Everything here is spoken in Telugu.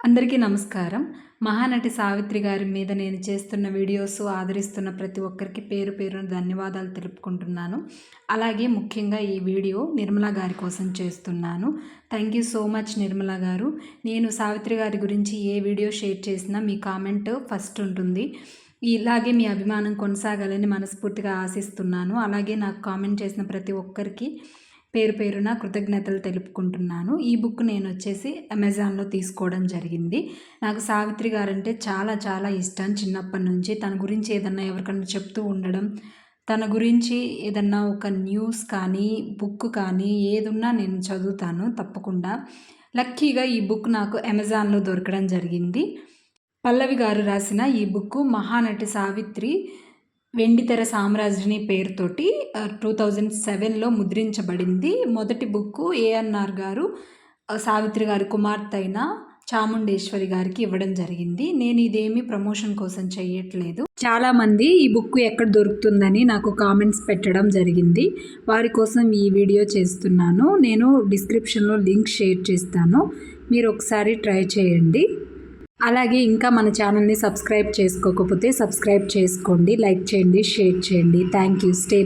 అందరికీ నమస్కారం. మహానటి సావిత్రి గారి మీద నేను చేస్తున్న వీడియోస్ ఆదరిస్తున్న ప్రతి ఒక్కరికి పేరు పేరున ధన్యవాదాలు తెలుపుకుంటున్నాను. అలాగే ముఖ్యంగా ఈ వీడియో నిర్మలా గారి కోసం చేస్తున్నాను. Thank you so much Nirmala గారు. నేను సావిత్రి గారి గురించి ఏ వీడియో షేర్ చేసినా మీ కామెంట్ ఫస్ట్ ఉంటుంది. ఇలాగే మీ అభిమానం కొనసాగాలని మనస్ఫూర్తిగా ఆశిస్తున్నాను. అలాగే నాకు కామెంట్ చేసిన ప్రతి ఒక్కరికి పేరు పేరున కృతజ్ఞతలు తెలుపుకుంటున్నాను. ఈ బుక్ నేను వచ్చేసి అమెజాన్లో తీసుకోవడం జరిగింది. నాకు సావిత్రి గారంటే చాలా చాలా ఇష్టం చిన్నప్పటి నుంచి. తన గురించి ఏదన్నా ఎవరికన్నా చెప్తూ ఉండడం తన గురించి ఏదన్నా ఒక న్యూస్ కానీ బుక్ కానీ ఏదున్నా నేను చదువుతాను తప్పకుండా. లక్కీగా ఈ బుక్ నాకు అమెజాన్లో దొరకడం జరిగింది. పల్లవి గారు రాసిన ఈ బుక్ మహానటి సావిత్రి వెండితెర సామ్రాజ్ని పేరుతోటి టూ థౌజండ్ సెవెన్లో ముద్రించబడింది. మొదటి బుక్ ఏఎన్ఆర్ గారు సావిత్రి గారి కుమార్తె అయిన చాముండేశ్వరి గారికి ఇవ్వడం జరిగింది. నేను ఇదేమి ప్రమోషన్ కోసం చేయట్లేదు. చాలామంది ఈ బుక్ ఎక్కడ దొరుకుతుందని నాకు కామెంట్స్ పెట్టడం జరిగింది. వారి కోసం ఈ వీడియో చేస్తున్నాను. నేను డిస్క్రిప్షన్లో లింక్ షేర్ చేస్తాను. మీరు ఒకసారి ట్రై చేయండి. అలాగే ఇంకా మన ఛానల్ని సబ్స్క్రైబ్ చేసుకోకపోతే సబ్స్క్రైబ్ చేసుకోండి లైక్ చేయండి షేర్ చేయండి. Thank you stay